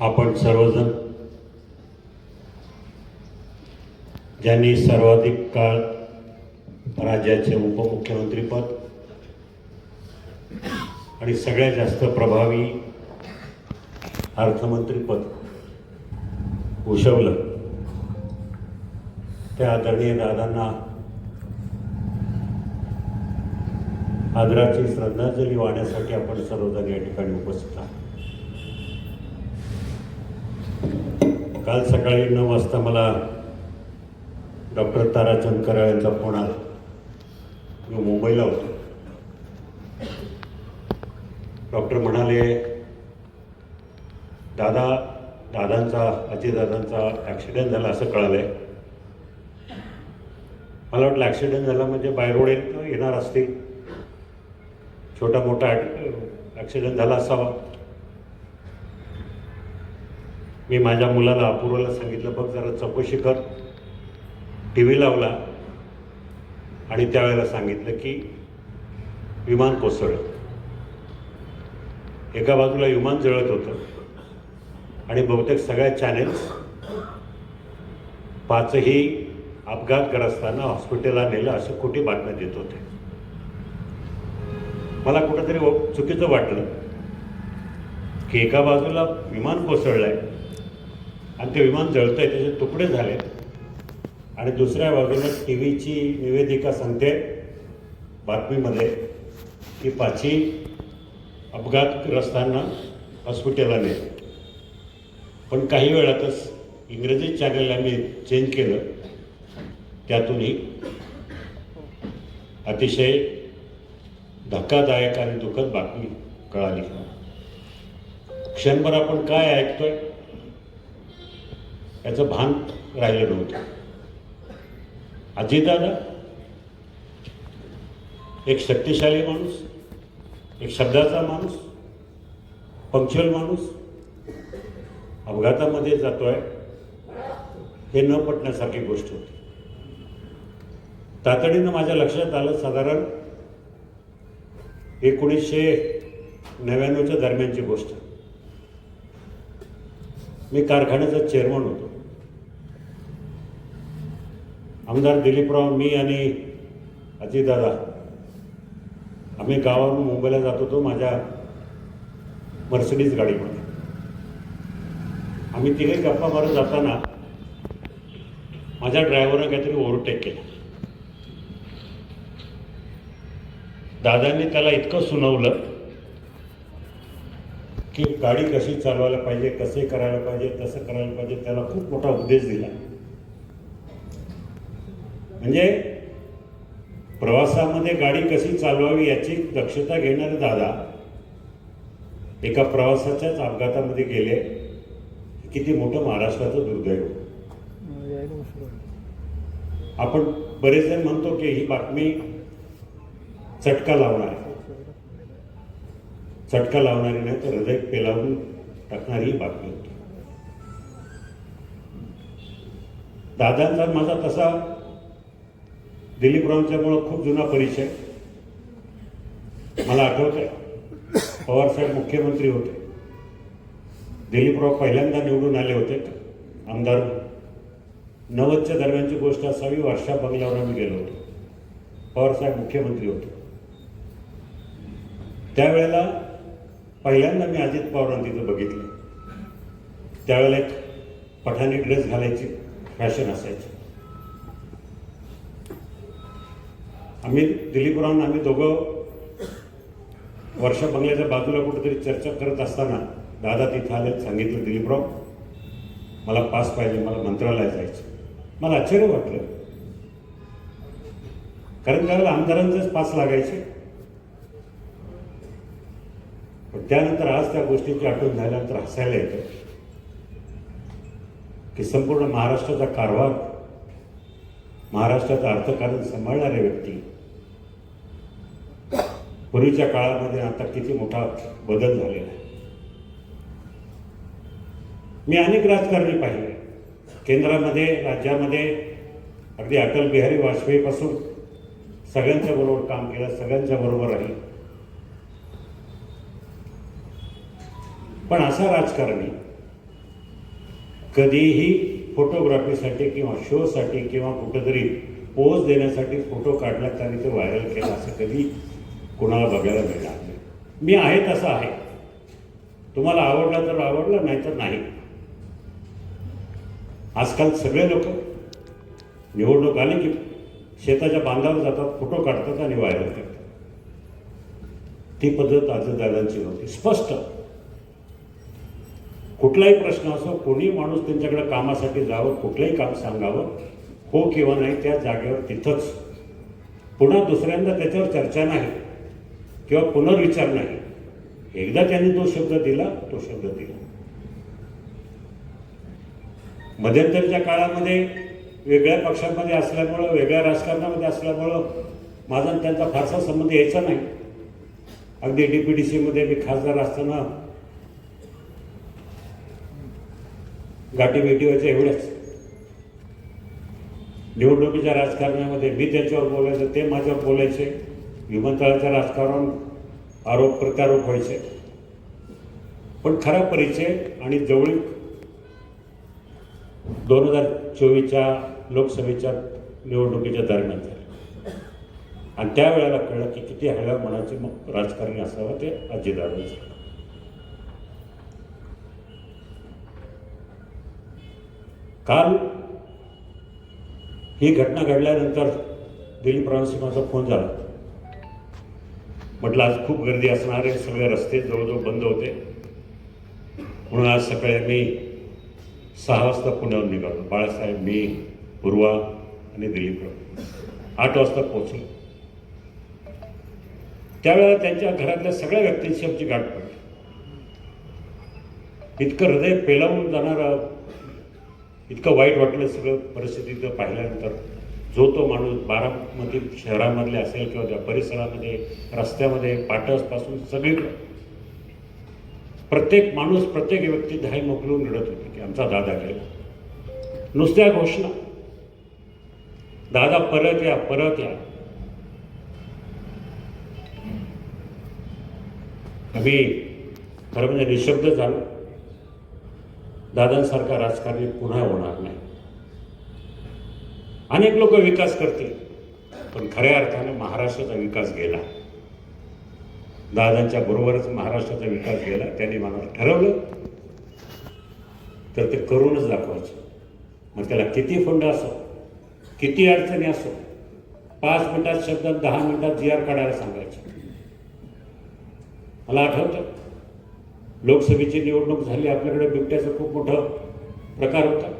आपण सर्वजण ज्यांनी सर्वाधिक काळ राज्याचे उपमुख्यमंत्रीपद आणि सगळ्यात जास्त प्रभावी अर्थमंत्रीपद भूषवलं त्या आदरणीय दादांना आदराची श्रद्धांजली वाहण्यासाठी आपण सर्वजण या ठिकाणी उपस्थित आहोत. काल सकाळी नऊ वाजता मला डॉक्टर ताराचंद कराळ यांचा फोन आला. मी मुंबईला होतो. डॉक्टर म्हणाले दादा दादांचा अजयदादांचा ॲक्सिडेंट झाला असं कळालंय. मला वाटलं ॲक्सिडेंट झाला म्हणजे बायरोड येणार असतील. छोटा मोठा ॲक्सिडेंट झाला असावा. मी माझ्या मुलाला अपूर्वाला सांगितलं बघ जरा चौकशी कर. टी व्ही लावला आणि त्यावेळेला सांगितलं की विमान कोसळलं. एका बाजूला विमान जळत होतं आणि बहुतेक सगळ्या चॅनेल्स पाचही अपघातग्रस्तांना हॉस्पिटलला नेलं असं खोटी बातम्या देत होते. मला कुठंतरी व- चुकीचं वाटलं की एका बाजूला विमान कोसळलं आहे आणि ते विमान जळतंय त्याचे तुकडे झाले आणि दुसऱ्या बाजूला टी व्हीची निवेदिका सांगते बातमीमध्ये की पाची अपघातग्रस्तांना हॉस्पिटलला नेलं. पण काही वेळातच इंग्रजी चॅनल आम्ही चेंज केलं. त्यातूनही अतिशय धक्कादायक आणि दुःखद बातमी कळाली. क्षणभर आपण काय ऐकतोय? याचं भान राहिलं नव्हतं अजितदादा एक शक्तिशाली माणूस एक शब्दाचा माणूस पंक्च्युअल माणूस अपघातामध्ये जातोय हे न पटण्यासारखी गोष्ट होती. तातडीनं माझ्या लक्षात आलं साधारण एकोणीसशे नव्याण्णवच्या दरम्यानची गोष्ट. मी कारखान्याचा चेअरमन होतो. आमदार दिलीपराव मी आणि अजितदादा आम्ही गावावरून मुंबईला जात होतो माझ्या मर्सिडीज गाडीमध्ये. आम्ही तिघे गप्पा मारत जाताना माझ्या ड्रायव्हरनं काहीतरी ओव्हरटेक केलं. दादांनी त्याला इतकं सुनावलं की गाडी कशी चालवायला पाहिजे कसे करायला पाहिजे तसं करायला पाहिजे त्याला खूप मोठा उपदेश दिला. म्हणजे प्रवासामध्ये गाडी कशी चालवावी याची दक्षता घेणारे दादा एका प्रवासाच्याच अपघातामध्ये गेले. किती मोठं महाराष्ट्राचं दुर्दैव. आपण बरेच जण म्हणतो की ही बातमी चटका लावणार आहे. चटका लावणारी नाही तर हृदय पेलावून टाकणारी ही बातमी होती. दादांचा माझा तसा दिलीपरावांच्यामुळं खूप जुना परिचय. मला आठवत आहे पवारसाहेब मुख्यमंत्री होते. दिलीपराव पहिल्यांदा निवडून आले होते. आमदार नव्वदच्या दरम्यानची गोष्ट असावी वर्षा बंगल्यावर आम्ही गेलो होतो. पवारसाहेब मुख्यमंत्री होते. त्यावेळेला पहिल्यांदा मी अजित पवारांना तिथं बघितलं. त्यावेळेला एक पठाणी ड्रेस घालायची फॅशन असायची. आम्ही दिलीपरावांना आम्ही दोघं वर्ष बंगल्याच्या बाजूला कुठेतरी चर्चा करत असताना दादा तिथं आले सांगितलं दिलीपराव मला पास पाहिजे मला मंत्रालयात जायचं मला आश्चर्य वाटलं. कारण त्यावेळेला आमदारांचेच पास लागायचे. पण त्यानंतर आज त्या गोष्टीची आठवण झाल्यानंतर हसायला येतं की संपूर्ण महाराष्ट्राचा कारभार महाराष्ट्राचं अर्थकारण सांभाळणारे व्यक्ती पूर्वीच्या काळामध्ये आता किती मोठा बदल झालेला आहे. मी अनेक राजकारणी पाहिले. केंद्रामध्ये राज्यामध्ये अगदी अटल बिहारी वाजपेयीपासून सगळ्यांच्या बरोबर काम केलं सगळ्यांच्या बरोबर राहील. पण असा राजकारणी कधीही फोटोग्राफीसाठी किंवा शोसाठी किंवा कुठंतरी पोज देण्यासाठी फोटो काढला आणि ते व्हायरल केला असं कधी कोणाला बघायला मिळणार नाही. मी आहे तसं आहे. तुम्हाला आवडला तर आवडलं नाही तर नाही. आजकाल सगळे लोक निवडणूक आली की शेताच्या बांधावर जातात फोटो काढतात आणि व्हायरल करतात. ती पद्धत अजितदादांची नव्हती स्पष्ट. कुठलाही प्रश्न असो कोणी माणूस त्यांच्याकडे कामासाठी जावं कुठलंही काम सांगावं हो किंवा नाही त्या जागेवर तिथंच. पुन्हा दुसऱ्यांदा त्याच्यावर चर्चा नाही. किंवा पुनर्विचार नाही. एकदा त्यांनी तो शब्द दिला तो शब्द दिला. मध्यंतरीच्या काळामध्ये वेगळ्या पक्षांमध्ये असल्यामुळं वेगळ्या राजकारणामध्ये असल्यामुळं माझा आणि त्यांचा फारसा संबंध यायचा नाही. अगदी डी पी डी सीमध्ये मी खासदार असताना गाठी भेटी व्हायच्या एवढ्याच निवडणुकीच्या राजकारणामध्ये मी त्यांच्यावर बोलायचं ते माझ्यावर बोलायचे. विमानतळाचं राजकारण आरोप प्रत्यारोप व्हायचे. पण खरा परिचय आणि जवळीक दोन हजार चोवीसच्या लोकसभेच्या निवडणुकीच्या दरम्यान झाली. आणि त्यावेळेला कळलं की किती हळव्या मनाचे मग राजकारणी असावं ते अजितदादांचं. काल ही घटना घडल्यानंतर दिलीप माझा फोन झाला. म्हटलं आज खूप गर्दी असणार आहे. सगळे रस्ते जवळजवळ बंद होते. म्हणून आज सकाळी मी सहा वाजता पुण्याहून निघालो. बाळासाहेब मी पूर्वा आणि दिलीपराव आठ वाजता पोहोचलो. त्यावेळेला त्यांच्या घरातल्या सगळ्या व्यक्तींशी आमची गाठ पडली. इतकं हृदय पेलावून जाणारं इतकं वाईट वाटलं सगळं परिस्थितीचं पाहिल्यानंतर. जो तो माणूस बारामती शहरामधले असेल किंवा त्या परिसरामध्ये रस्त्यामध्ये पाटसपासून सगळीकडं प्रत्येक माणूस प्रत्येक व्यक्ती धाय मोकलून रडत होती की आमचा दादा गेला. नुसत्या घोषणा. दादा परत या परत या. आम्ही खरं म्हणजे निशब्द झालो. दादांसारखा राजकारणी पुन्हा होणार नाही. अनेक लोक विकास करतील. पण खऱ्या अर्थानं महाराष्ट्राचा विकास गेला. दादांच्या बरोबरच महाराष्ट्राचा विकास गेला. त्यांनी मला ठरवलं तर ते करूनच दाखवायचं. मग त्याला किती फंड असो किती अडचणी असो पाच मिनिटात शब्दात दहा मिनिटात जी आर काढायला सांगायचे. मला आठवतं लोकसभेची निवडणूक झाली आपल्याकडे बिबट्याचा खूप मोठा प्रकार होता.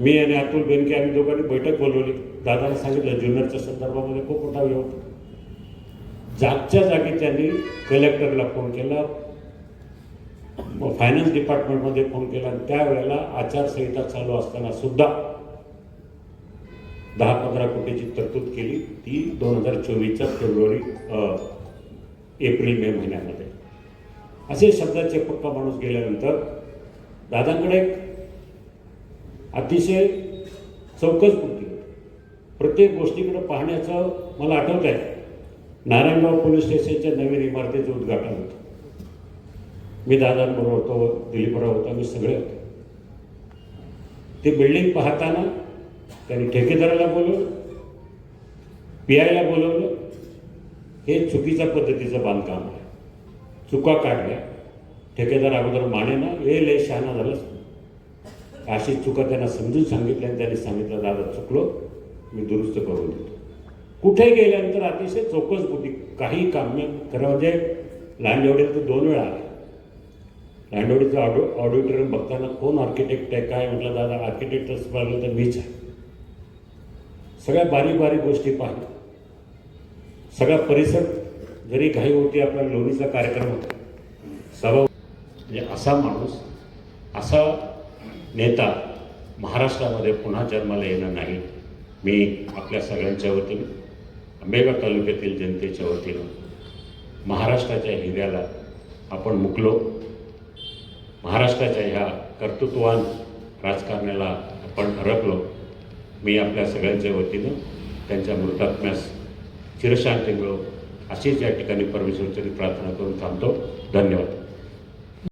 मी आणि अतुल बेनके आम्ही दोघांनी बैठक बोलवली. दादाने सांगितलं ज्युनियरच्या संदर्भामध्ये खूप मोठा वेळ होता जागच्या जागी त्यांनी कलेक्टरला फोन केला. फायनान्स डिपार्टमेंटमध्ये फोन केला आणि त्यावेळेला आचारसंहिता चालू असताना सुद्धा दहा पंधरा कोटीची तरतूद केली. ती दोन हजार चोवीसच्या फेब्रुवारी एप्रिल मे महिन्यामध्ये. असे शब्दाचे पक्का माणूस गेल्यानंतर दादांकडे एक अतिशय चौकस बुद्धी होती. प्रत्येक गोष्टीकडे पाहण्याचं मला आठवत आहे. नारायणगाव पोलीस स्टेशनच्या नवीन इमारतीचं उद्घाटन होतं. मी दादांबरोबर होतो दिलीपराव होता मी सगळे होते. ते बिल्डिंग पाहताना त्यांनी ठेकेदाराला बोलवलं पी आयला बोलवलं हे चुकीच्या पद्धतीचं बांधकाम आहे. चुका काढल्या. ठेकेदार अगोदर माने ना हे लय शहाणा झालंच अशी चुका त्यांना समजून सांगितल्या आणि त्यांनी सांगितलं दादा चुकलो. मी दुरुस्त करून देतो. कुठे गेल्यानंतर अतिशय चौकस बुद्धी काही काम करा खरं म्हणजे लँडवडीत तर दोन वेळा आले. लँडवडीचं ऑडो ऑडिटोरियम बघताना कोण आर्किटेक्ट आहे काय म्हटलं दादा आर्किटेक्टच पाहिलं तर मीच आहे. सगळ्या बारीक बारीक गोष्टी पाहिल्या सगळा परिसर जरी घाई होती आपला लोणीचा कार्यक्रम होता. सभा म्हणजे असा माणूस असा नेता महाराष्ट्रामध्ये पुन्हा जन्माला येणार नाही. मी आपल्या सगळ्यांच्या वतीनं आंबेगाव तालुक्यातील जनतेच्या वतीनं महाराष्ट्राच्या हिऱ्याला आपण मुकलो. महाराष्ट्राच्या ह्या कर्तृत्वान राजकारण्याला आपण हरपलो. मी आपल्या सगळ्यांच्या वतीनं त्यांच्या मृतात्म्यास चिरशांती मिळो अशीच या ठिकाणी परमेश्वरचरी प्रार्थना करून थांबतो. धन्यवाद.